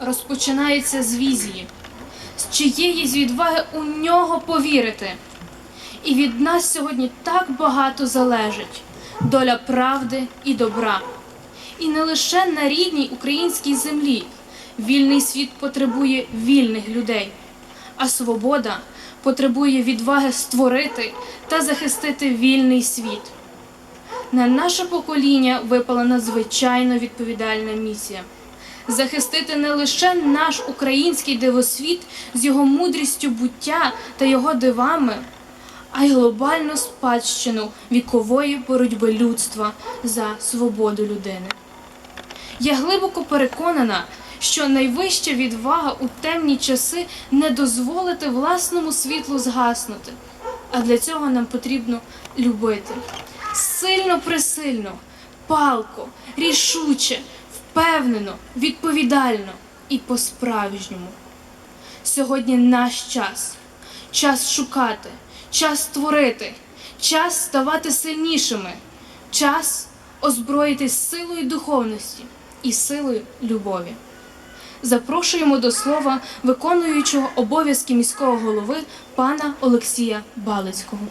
розпочинається з візії, з чиєї з відваги у нього повірити. І від нас сьогодні так багато залежить доля правди і добра. І не лише на рідній українській землі вільний світ потребує вільних людей, а свобода потребує відваги створити та захистити вільний світ. На наше покоління випала надзвичайно відповідальна місія захистити не лише наш український дивосвіт з його мудрістю буття та його дивами, а й глобальну спадщину вікової боротьби людства за свободу людини. Я глибоко переконана, що найвища відвага у темні часи не дозволити власному світлу згаснути. А для цього нам потрібно любити сильно присильно, палко, рішуче, впевнено, відповідально і по-справжньому. Сьогодні наш час, час шукати, час створити, час ставати сильнішими, час озброїтись силою духовності і силою любові. Запрошуємо до слова виконуючого обов'язки міського голови пана Олексія Балицького.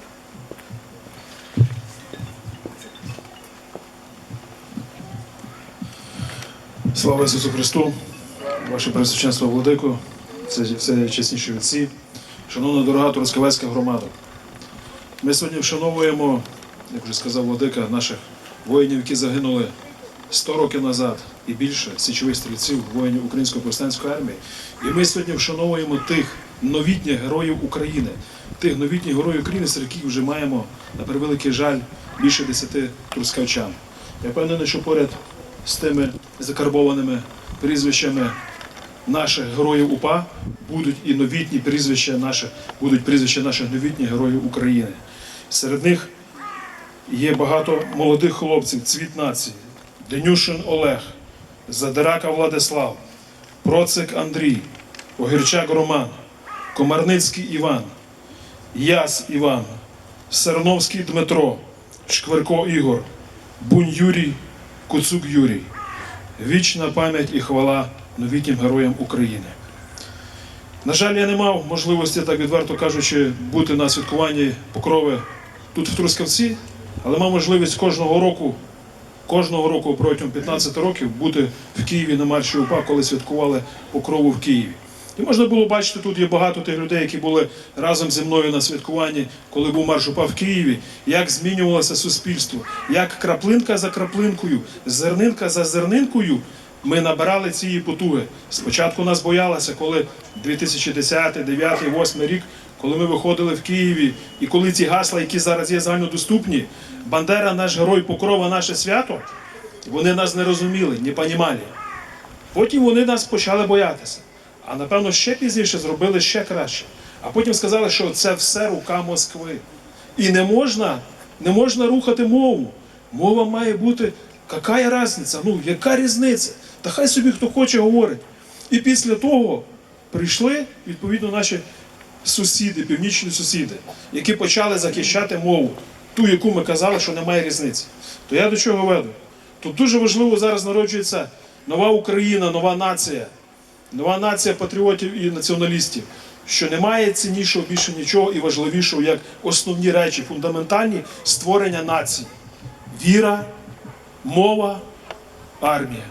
Слава Ісусу Христу, ваше Пресвященство Владико, це все чесніші отці, шановна дорога Трускавецька громада. Ми сьогодні вшановуємо, як вже сказав Владика, наших воїнів, які загинули 100 років назад і більше січових стрільців, воїнів Української повстанської армії. І ми сьогодні вшановуємо тих новітніх героїв України, тих новітніх героїв України, серед яких вже маємо, на превеликий жаль, більше десяти трускавчан. Я впевнений, що поряд з тими закарбованими прізвищами наших героїв УПА будуть і новітні прізвища наших, будуть прізвища наших новітніх героїв України. Серед них є багато молодих хлопців, цвіт нації, Денюшин Олег, Задирака Владислав, Процик Андрій, Огірчак Роман, Комарницький Іван, Яс Іван, Серновський Дмитро, Шкверко Ігор, Бунь Юрій, Куцук Юрій. Вічна пам'ять і хвала новітнім героям України. На жаль, я не мав можливості, так відверто кажучи, бути на святкуванні покрови тут в Трускавці, але мав можливість кожного року, кожного року протягом 15 років бути в Києві на марші УПА, коли святкували покрову в Києві. І можна було бачити, тут є багато тих людей, які були разом зі мною на святкуванні, коли був марш УПА в Києві, як змінювалося суспільство, як краплинка за краплинкою, зернинка за зернинкою ми набирали цієї потуги. Спочатку нас боялося, коли 2010, 2009, 2008 рік, коли ми виходили в Києві, і коли ці гасла, які зараз є загальнодоступні, Бандера, наш герой, покрова, наше свято, вони нас не розуміли, не понімали. Потім вони нас почали боятися. А напевно ще пізніше зробили ще краще. А потім сказали, що це все рука Москви. І не можна, не можна рухати мову. Мова має бути, яка різниця? Ну, яка різниця? Та хай собі хто хоче говорить. І після того прийшли відповідно наші сусіди, північні сусіди, які почали захищати мову, ту, яку ми казали, що немає різниці. То я до чого веду? Тут дуже важливо зараз народжується нова Україна, нова нація нова нація патріотів і націоналістів, що немає ціннішого більше нічого і важливішого, як основні речі, фундаментальні створення нації. Віра, мова, армія.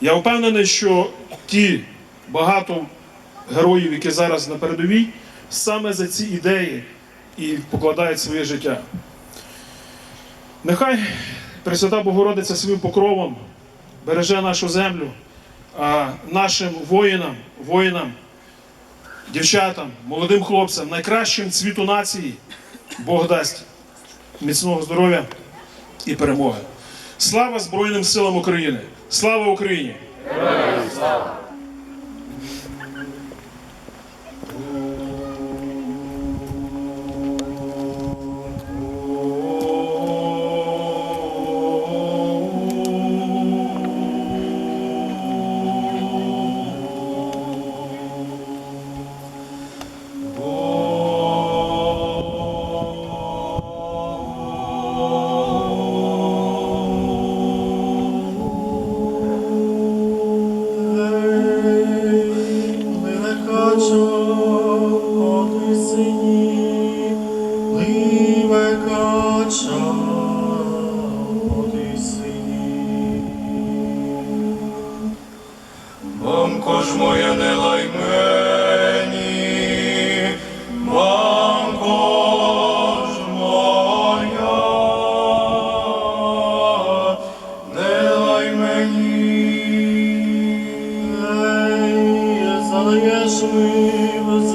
Я впевнений, що ті багато героїв, які зараз на передовій, саме за ці ідеї і покладають своє життя. Нехай Пресвята Богородиця своїм покровом береже нашу землю нашим воїнам, воїнам, дівчатам, молодим хлопцям, найкращим цвіту нації Бог дасть міцного здоров'я і перемоги. Слава Збройним силам України! Слава Україні! мамко ж моя не лай мені, мамко ж моя, не лай мені, задаєш ми без